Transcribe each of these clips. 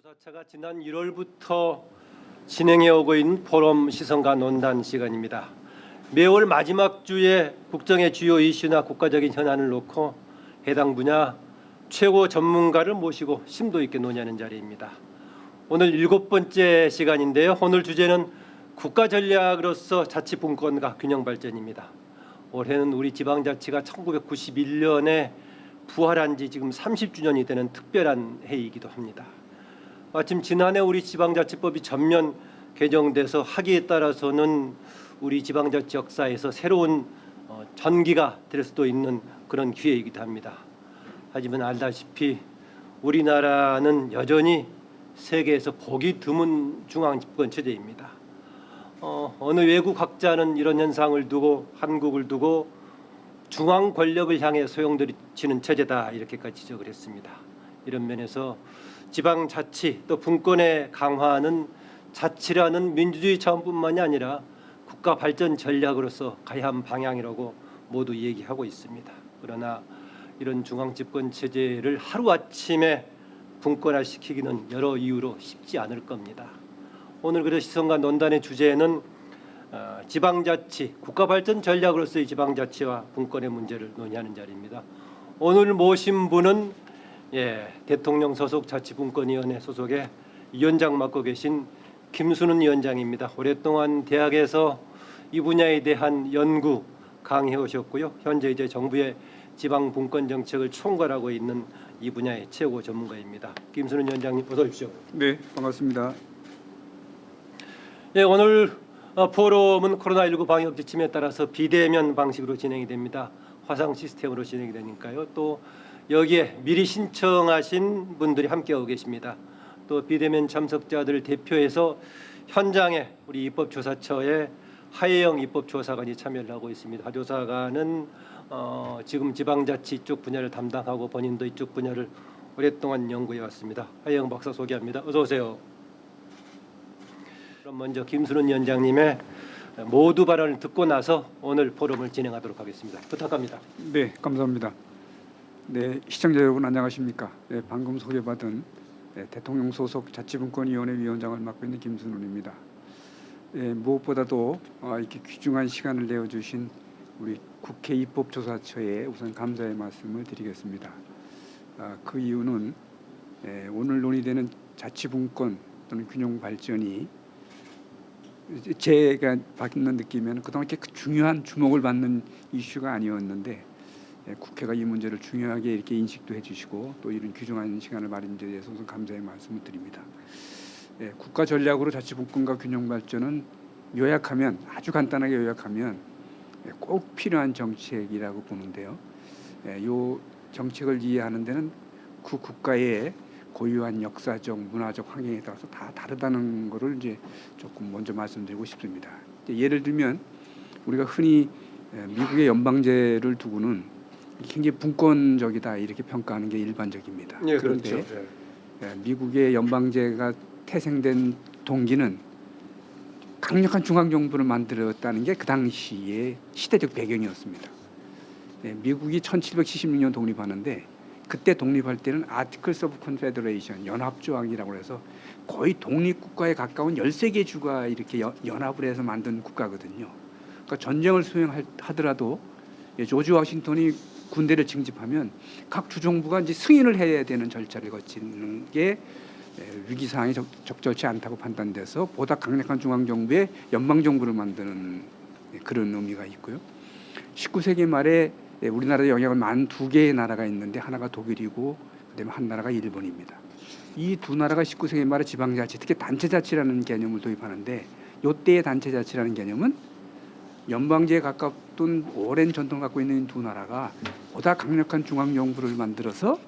입법조사처가 지난 1월부터 진행해 오고 있는 포럼 시선과 논단 시간입니다. 매월 마지막 주에 국정의 주요 이슈나 국가적인 현안을 놓고 해당 분야 최고 전문가를 모시고 심도 있게 논의하는 자리입니다. 오늘 일곱 번째 시간인데요. 오늘 주제는 국가 전략으로서 자치 분권과 균형 발전입니다. 올해는 우리 지방자치가 1991년에 부활한 지 지금 30주년이 되는 특별한 해이기도 합니다. 마침 지난해 우리 지방자치법이 전면 개정돼서 하기에 따라서는 우리 지방자치 역사에서 새로운 어, 전기가 될 수도 있는 그런 기회이기도 합니다. 하지만 알다시피 우리나라는 여전히 세계에서 보기 드문 중앙 집권 체제입니다. 어, 어느 외국 학자는 이런 현상을 두고 한국을 두고 중앙 권력을 향해 소용돌이치는 체제다 이렇게까지 지적을 했습니다. 이런 면에서 지방 자치 또 분권의 강화는 자치라는 민주주의 차원뿐만이 아니라 국가 발전 전략으로서 가야 한 방향이라고 모두 얘기하고 있습니다. 그러나 이런 중앙 집권 체제를 하루 아침에 분권화시키기는 여러 이유로 쉽지 않을 겁니다. 오늘 그래서 시선과 논단의 주제는 어, 지방자치, 국가 발전 전략으로서의 지방자치와 분권의 문제를 논의하는 자리입니다. 오늘 모신 분은 예, 대통령 소속 자치분권위원회 소속의 위원장 맡고 계신 김순은 위원장입니다. 오랫동안 대학에서 이 분야에 대한 연구 강해 오셨고요. 현재 이제 정부의 지방 분권 정책을 총괄하고 있는 이 분야의 최고 전문가입니다. 김순은 위원장님 어서 오십시오. 네, 반갑습니다. 예, 오늘 어, 포럼은 코로나19 방역 지침에 따라서 비대면 방식으로 진행이 됩니다. 화상 시스템으로 진행이 되니까요. 또 여기에 미리 신청하신 분들이 함께하고 계십니다. 또 비대면 참석자들 대표해서 현장에 우리 입법조사처의 하혜영 입법조사관이 참여를 하고 있습니다. 하조사관은 어, 지금 지방자치 쪽 분야를 담당하고 본인도 이쪽 분야를 오랫동안 연구해 왔습니다. 하혜영 박사 소개합니다. 어서 오세요. 그럼 먼저 김순은 위원장님의 모두 발언을 듣고 나서 오늘 포럼을 진행하도록 하겠습니다. 부탁합니다. 네, 감사합니다. 네, 시청자 여러분 안녕하십니까? 네, 방금 소개받은 네, 대통령 소속 자치분권위원회 위원장을 맡고 있는 김순훈입니다. 네, 무엇보다도 어, 이렇게 귀중한 시간을 내어주신 우리 국회 입법조사처에 우선 감사의 말씀을 드리겠습니다. 아, 그 이유는 예, 오늘 논의되는 자치분권 또는 균형 발전이 제가 받는 느낌에는 그동안 이렇게 중요한 주목을 받는 이슈가 아니었는데 예, 국회가 이 문제를 중요하게 이렇게 인식도 해주시고 또 이런 귀중한 시간을 마련해 주셔서 감사의 말씀을 드립니다. 예, 국가 전략으로 자치분권과 균형 발전은 요약하면 아주 간단하게 요약하면 예, 꼭 필요한 정책이라고 보는데요. 예, 요 정책을 이해하는 데는 그 국가의 고유한 역사적, 문화적 환경에 따라서 다 다르다는 것을 이제 조금 먼저 말씀드리고 싶습니다. 예를 들면 우리가 흔히 예, 미국의 연방제를 두고는 굉장히 분권적이다 이렇게 평가하는 게 일반적입니다. 예, 그런데 그렇죠. 예. 예, 미국의 연방제가 태생된 동기는 강력한 중앙 정부를 만들었다는 게 그 당시의 시대적 배경이었습니다. 예, 미국이 1776년 독립하는데 그때 독립할 때는 아티클스 오브 컨페더레이션 연합 조항이라고 해서 거의 독립 국가에 가까운 13개 주가 이렇게 연- 연합을 해서 만든 국가거든요. 그러니까 전쟁을 수행하더라도 예, 조지 워싱턴이 군대를 징집하면 각 주정부가 이제 승인을 해야 되는 절차를 거치는 게 예, 위기 상황이 적, 적절치 않다고 판단돼서 보다 강력한 중앙 정부의 연방 정부를 만드는 예, 그런 의미가 있고요. 19세기 말에 예, 우리나라에 영향을 많은 두 개의 나라가 있는데 하나가 독일이고 그다음에 한 나라가 일본입니다. 이 두 나라가 19세기 말에 지방자치, 특히 단체자치라는 개념을 도입하는데 요때의 단체자치라는 개념은 연방제에 가깝 던 오랜 전통을 갖고 있는 두 나라가 보다 강력한 중앙 정부를 만들어서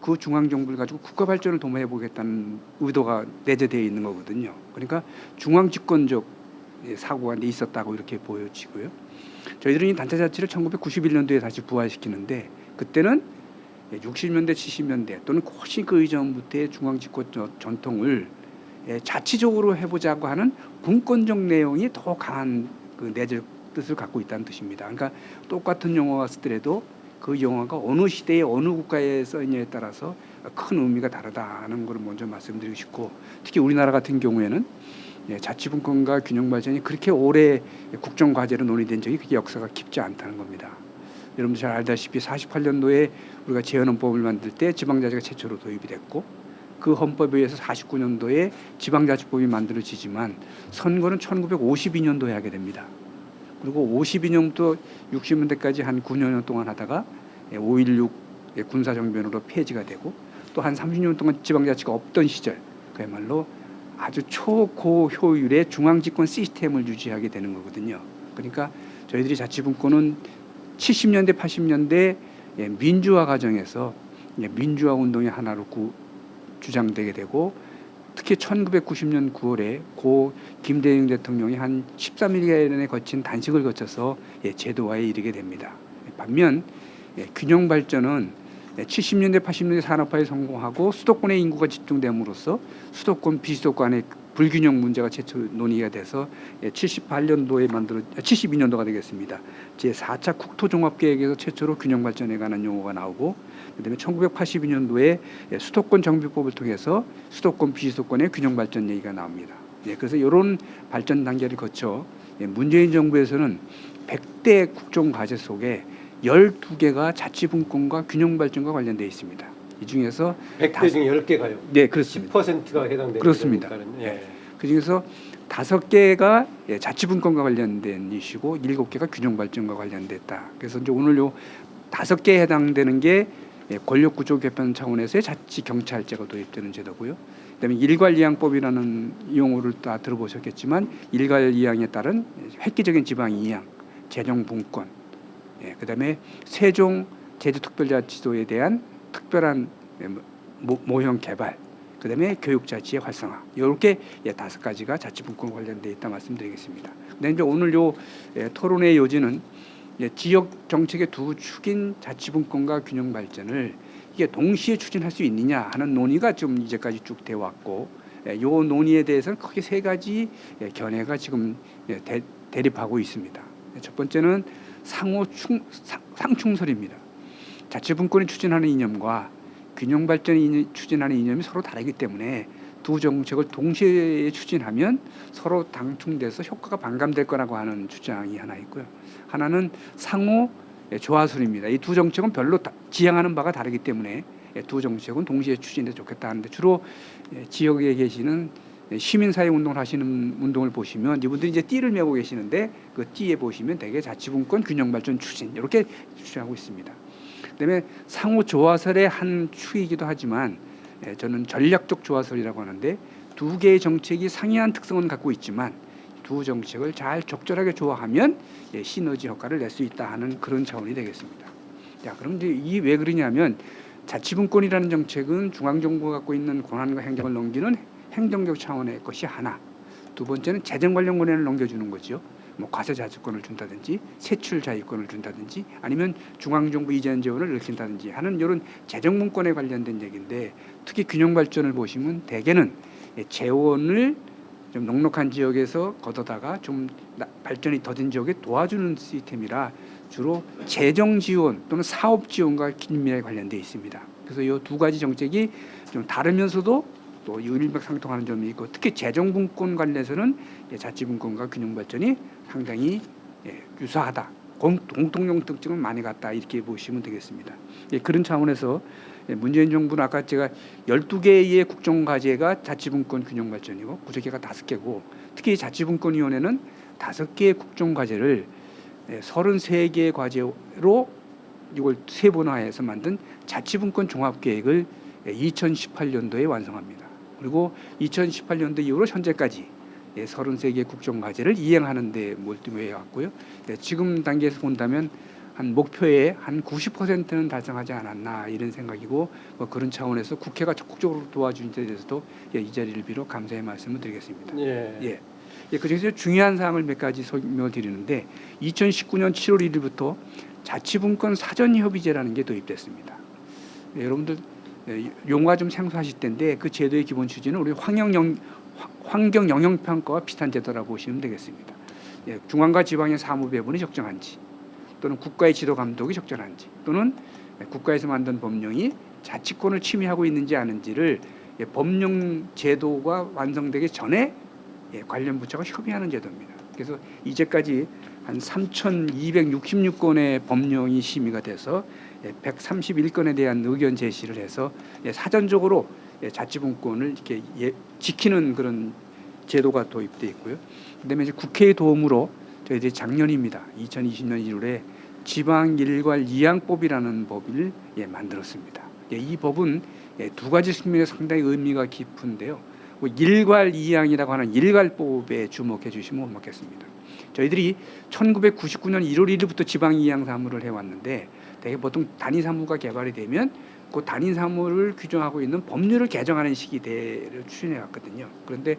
그 중앙 정부를 가지고 국가 발전을 도모해 보겠다는 의도가 내재되어 있는 거거든요. 그러니까 중앙 집권적 예, 사고가 있었다고 이렇게 보여지고요. 저희들은 이 단체 자치를 1991년도에 다시 부활시키는데 그때는 60년대, 70년대 또는 훨씬 그 이전부터의 중앙 집권 저- 전통을 예, 자치적으로 해보자고 하는 분권적 내용이 더 강한 그 내적 뜻을 갖고 있다는 뜻입니다. 그러니까 똑같은 용어가 쓰더라도 그 용어가 어느 시대에 어느 국가에 써있냐에 따라서 큰 의미가 다르다는 걸 먼저 말씀드리고 싶고 특히 우리나라 같은 경우에는 예, 자치분권과 균형 발전이 그렇게 오래 국정 과제로 논의된 적이 그게 역사가 깊지 않다는 겁니다. 여러분들 잘 알다시피 48년도에 우리가 재헌헌법을 만들 때 지방자치가 최초로 도입이 됐고 그 헌법에 의해서 49년도에 지방자치법이 만들어지지만 선거는 1952년도에 하게 됩니다. 그리고 52년부터 60년대까지 한 9년 동안 하다가 5.16 군사정변으로 폐지가 되고 또 한 30년 동안 지방자치가 없던 시절 그야말로 아주 초고효율의 중앙집권 시스템을 유지하게 되는 거거든요. 그러니까 저희들이 자치분권은 70년대 80년대 예, 민주화 과정에서 예, 민주화 운동의 하나로 구, 주장되게 되고 특히 1990년 9월에 고 김대중 대통령이 한 13일간에 거친 단식을 거쳐서 예, 제도화에 이르게 됩니다. 반면 예, 균형 발전은 예, 70년대 80년대 산업화에 성공하고 수도권의 인구가 집중됨으로써 수도권 비수도권의 불균형 문제가 최초 논의가 돼서 예, 78년도에 만들어 72년도가 되겠습니다. 제 4차 국토종합계획에서 최초로 균형 발전에 관한 용어가 나오고 그다음에 1982년도에 예, 수도권 정비법을 통해서 수도권 비수도권의 균형 발전 얘기가 나옵니다. 예, 그래서 이런 발전 단계를 거쳐 예, 문재인 정부에서는 100대 국정 과제 속에 12개가 자치분권과 균형 발전과 관련되어 있습니다. 이 중에서 100대 중에 10개가요. 네 그렇습니다. 10%가 해당되는 그렇습니다. 거니까는, 예. 그 중에서 다섯 개가 예, 자치분권과 관련된 이슈고 일곱 개가 균형 발전과 관련됐다. 그래서 이제 오늘 요 다섯 개에 해당되는 게 예, 권력 구조 개편 차원에서의 자치 경찰제가 도입되는 제도고요. 그다음에 일괄이양법이라는 용어를 다 들어보셨겠지만 일괄이양에 따른 획기적인 지방 이양, 재정 분권, 예, 그다음에 세종 제주특별자치도에 대한 특별한 예, 모, 모형 개발, 그 다음에 교육자치의 활성화 이렇게 예, 다섯 가지가 자치분권 관련돼 있다 말씀드리겠습니다. 근데 이제 오늘 요 예, 토론의 요지는 예, 지역 정책의 두 축인 자치분권과 균형 발전을 이게 동시에 추진할 수 있느냐 하는 논의가 좀 이제까지 쭉 되어 왔고 예, 요 논의에 대해서는 크게 세 가지 예, 견해가 지금 예, 대, 대립하고 있습니다. 예, 첫 번째는 상호 충, 상, 상충설입니다. 자치분권이 추진하는 이념과 균형 발전이 추진하는 이념이 서로 다르기 때문에 두 정책을 동시에 추진하면 서로 당충돼서 효과가 반감될 거라고 하는 주장이 하나 있고요. 하나는 상호 조화술입니다. 이 두 정책은 별로 다- 지향하는 바가 다르기 때문에 두 정책은 동시에 추진해 좋겠다 하는데 주로 예, 지역에 계시는 시민사회 운동을 하시는 운동을 보시면 이분들이 이제 띠를 메고 계시는데 그 띠에 보시면 대개 자치분권 균형 발전 추진 이렇게 주장하고 있습니다. 그다음에 상호 조화설의 한 축이기도 하지만 예, 저는 전략적 조화설이라고 하는데 두 개의 정책이 상이한 특성은 갖고 있지만 두 정책을 잘 적절하게 조화하면 예, 시너지 효과를 낼 수 있다 하는 그런 차원이 되겠습니다. 자, 그럼 이제 이 왜 그러냐면 자치분권이라는 정책은 중앙 정부가 갖고 있는 권한과 행정을 넘기는 행정적 차원의 것이 하나. 두 번째는 재정 관련 권한을 넘겨주는 거죠. 뭐 과세 자주권을 준다든지 세출 자유권을 준다든지 아니면 중앙 정부 이전 지원을 일으킨다든지 하는 이런 재정 문건에 관련된 얘기인데 특히 균형 발전을 보시면 대개는 예, 재원을 좀 넉넉한 지역에서 걷어다가 좀 나- 발전이 더딘 지역에 도와주는 시스템이라 주로 재정 지원 또는 사업 지원과 긴밀하게 관련돼 있습니다. 그래서 이 두 가지 정책이 좀 다르면서도 또 일맥상통하는 점이 있고 특히 재정 분권 관련해서는 예, 자치 분권과 균형 발전이 상당히 예, 유사하다. 공, 공통용 특징은 많이 같다 이렇게 보시면 되겠습니다. 예, 그런 차원에서 예, 문재인 정부는 아까 제가 12개의 국정 과제가 자치분권 균형 발전이고 구제개가 다섯 개고 특히 자치분권위원회는 다섯 개의 국정 과제를 예, 33개의 과제로 이걸 세분화해서 만든 자치분권 종합계획을 2018년도에 완성합니다. 그리고 2018년도 이후로 현재까지 33개 국정 과제를 이행하는 데 몰두해 왔고요. 예, 지금 단계에서 본다면 한 목표의 한 90%는 달성하지 않았나 이런 생각이고 뭐 그런 차원에서 국회가 적극적으로 도와준 데 대해서도 예, 이 자리를 빌어 감사의 말씀을 드리겠습니다. 예. 예. 예, 그중에서 중요한 사항을 몇 가지 설명을 드리는데 2019년 7월 1일부터 자치분권 사전 협의제라는 게 도입됐습니다. 예, 여러분들 예, 용어가 좀 생소하실 텐데 그 제도의 기본 취지는 우리 환경 영 환경 영향 평가와 비슷한 제도라고 보시면 되겠습니다. 예, 중앙과 지방의 사무 배분이 적정한지 또는 국가의 지도 감독이 적절한지 또는 국가에서 만든 법령이 자치권을 침해하고 있는지 아닌지를 예, 법령 제도가 완성되기 전에 예, 관련 부처가 협의하는 제도입니다. 그래서 이제까지 한 3,266건의 법령이 심의가 돼서 예, 131건에 대한 의견 제시를 해서 예, 사전적으로 예, 자치분권을 이렇게 예, 지키는 그런 제도가 도입돼 있고요. 그다음에 이제 국회의 도움으로 저희들이 작년입니다. 2020년 1월에 지방 일괄 이양법이라는 법을 예, 만들었습니다. 예, 이 법은 예, 두 가지 측면에 상당히 의미가 깊은데요. 뭐 일괄 이양이라고 하는 일괄법에 주목해 주시면 고맙겠습니다. 저희들이 1999년 1월 1일부터 지방 이양 사무를 해왔는데 대개 보통 단위 사무가 개발이 되면 그 단위 사무를 규정하고 있는 법률을 개정하는 시기대를 추진해 왔거든요. 그런데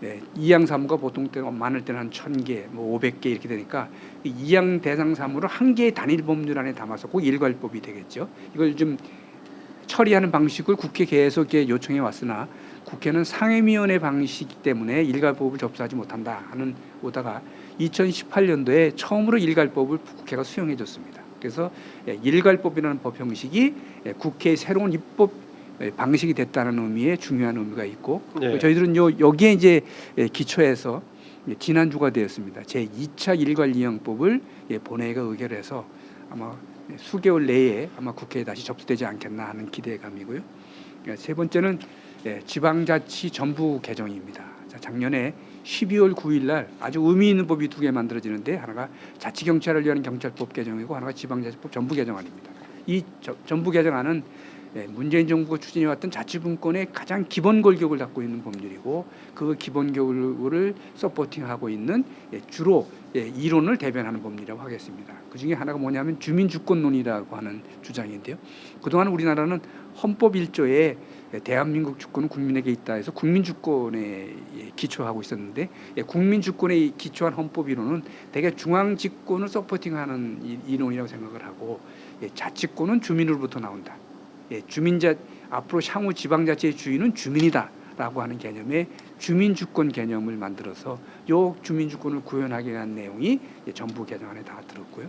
네, 이양 사무가 보통 때 많을 때는 한 1000개, 뭐 500개 이렇게 되니까 이 이양 대상 사무를 한 개의 단일 법률 안에 담아서 그 일괄법이 되겠죠. 이걸 좀 처리하는 방식을 국회 계속에 요청해 왔으나 국회는 상임위원회 방식 때문에 일괄법을 접수하지 못한다 하는 오다가 2018년도에 처음으로 일괄법을 국회가 수용해 줬습니다. 그래서 예, 일괄법이라는 법 형식이 예, 국회의 새로운 입법 예, 방식이 됐다는 의미의 중요한 의미가 있고 네. 저희들은 요 여기에 이제 예, 기초해서 예, 지난주가 되었습니다. 제 2차 일괄 이용법을 예, 본회의가 의결해서 아마 예, 수개월 내에 아마 국회에 다시 접수되지 않겠나 하는 기대감이고요. 예, 세 번째는 예, 지방자치 전부 개정입니다. 자, 작년에 12월 9일 날 아주 의미 있는 법이 두 개 만들어지는데 하나가 자치경찰을 위한 경찰법 개정이고 하나가 지방자치법 전부 개정안입니다. 이 저- 전부 개정안은 예, 문재인 정부가 추진해왔던 자치분권의 가장 기본 골격을 갖고 있는 법률이고 그 기본 교육을 서포팅하고 있는 예, 주로 예, 이론을 대변하는 법률이라고 하겠습니다. 그 중에 하나가 뭐냐면 주민주권론이라고 하는 주장인데요. 그동안 우리나라는 헌법 1조에 예, 대한민국 주권은 국민에게 있다 해서 국민 주권에 예, 기초하고 있었는데 예, 국민 주권에 기초한 헌법 이론은 대개 중앙 집권을 서포팅하는 이- 이론이라고 생각을 하고 예, 자치권은 주민으로부터 나온다. 예, 주민자 앞으로 향후 지방자치의 주인은 주민이다라고 하는 개념의 주민주권 개념을 만들어서 요 주민주권을 구현하기 위한 내용이 예, 전부 개정안에 다 들었고요.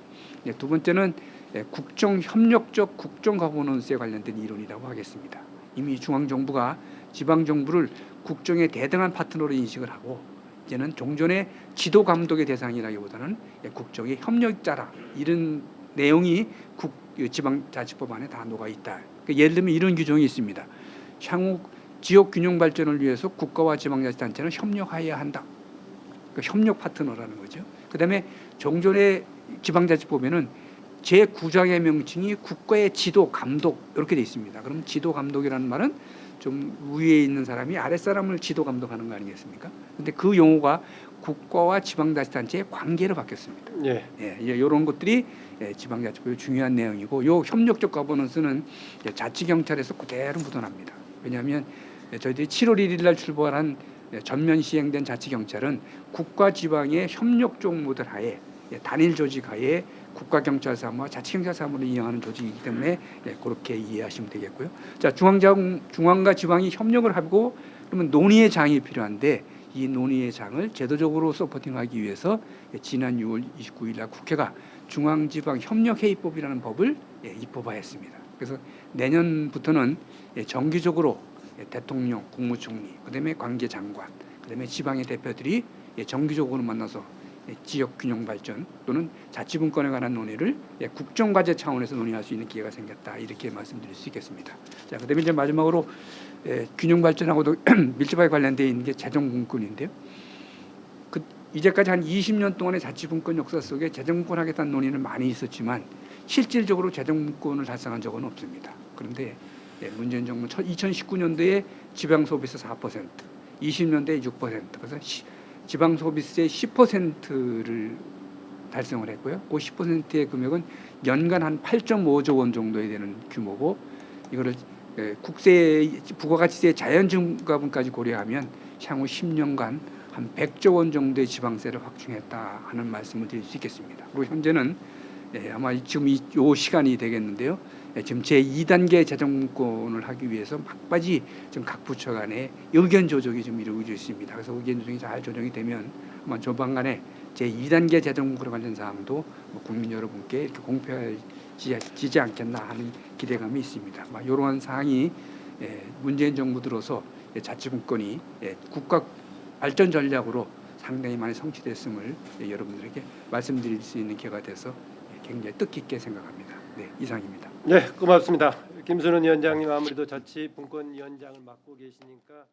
예, 두 번째는 예, 국정 협력적 국정 거버넌스에 관련된 이론이라고 하겠습니다. 이미 중앙 정부가 지방 정부를 국정의 대등한 파트너로 인식을 하고 이제는 종전의 지도 감독의 대상이라기보다는 예, 국정의 협력자라 이런 내용이 국 지방자치법 안에 다 녹아 있다. 그러니까 예를 들면 이런 규정이 있습니다. 향후 지역 균형 발전을 위해서 국가와 지방자치단체는 협력하여야 한다. 그 협력 파트너라는 거죠. 그다음에 종전의 지방자치법에는 제 9장의 명칭이 국가의 지도 감독 이렇게 돼 있습니다. 그럼 지도 감독이라는 말은 좀 위에 있는 사람이 아랫 사람을 지도 감독하는 거 아니겠습니까? 근데 그 용어가 국가와 지방자치단체의 관계로 바뀌었습니다. 예. 예, 이런 것들이 예, 지방자치법의 중요한 내용이고 요 협력적 거버넌스는 예, 자치경찰에서 그대로 묻어납니다. 왜냐하면 예, 저희들이 7월 1일 날 출범한 예, 전면 시행된 자치경찰은 국가 지방의 협력적 모델 하에 예, 단일 조직 하에 국가경찰 사무와 자치경찰 사무를 이용하는 조직이기 때문에 예, 그렇게 이해하시면 되겠고요. 자 중앙장 중앙과 지방이 협력을 하고 그러면 논의의 장이 필요한데 이 논의의 장을 제도적으로 서포팅하기 위해서 예, 지난 6월 29일 날 국회가 중앙지방협력회의법이라는 법을 예, 입법하였습니다. 그래서 내년부터는 예, 정기적으로 예, 대통령, 국무총리, 그다음에 관계 장관, 그다음에 지방의 대표들이 예, 정기적으로 만나서 예, 지역 균형 발전 또는 자치분권에 관한 논의를 예, 국정 과제 차원에서 논의할 수 있는 기회가 생겼다 이렇게 말씀드릴 수 있겠습니다. 자, 그다음에 이제 마지막으로 예, 균형 발전하고도 밀접하게 관련되어 있는 게 재정분권인데요. 그 이제까지 한 20년 동안의 자치분권 역사 속에 재정분권 하겠다는 논의는 많이 있었지만 실질적으로 재정분권을 달성한 적은 없습니다. 그런데 예, 문재인 정부 2019년도에 지방 소비세 4%, 20년대에 6%, 그래서 시, 지방 소비세 10%를 달성을 했고요. 그 10%의 금액은 연간 한 8.5조 원 정도에 되는 규모고 이거를 예, 국세 부가가치세 자연증가분까지 고려하면 향후 10년간 한 100조 원 정도의 지방세를 확충했다 하는 말씀을 드릴 수 있겠습니다. 그리고 현재는 예, 아마 지금 이요 시간이 되겠는데요. 예, 지금 제 2단계 재정권을 하기 위해서 막바지 지금 각 부처 간에 의견 조정이 좀 이루어지고 있습니다. 그래서 의견 조정이 잘 조정이 되면 아마 조만간에 제 2단계 재정권에 관련 사항도 뭐 국민 여러분께 이렇게 공표할 지지 않겠나 하는 기대감이 있습니다. 막 이러한 사항이 예, 문재인 정부 들어서 예, 자치분권이 예, 국가 발전 전략으로 상당히 많이 성취됐음을 예, 여러분들에게 말씀드릴 수 있는 기회가 돼서 예, 굉장히 뜻깊게 생각합니다. 네, 이상입니다. 네, 고맙습니다. 김순원 위원장님 아무래도 자치분권 위원장을 맡고 계시니까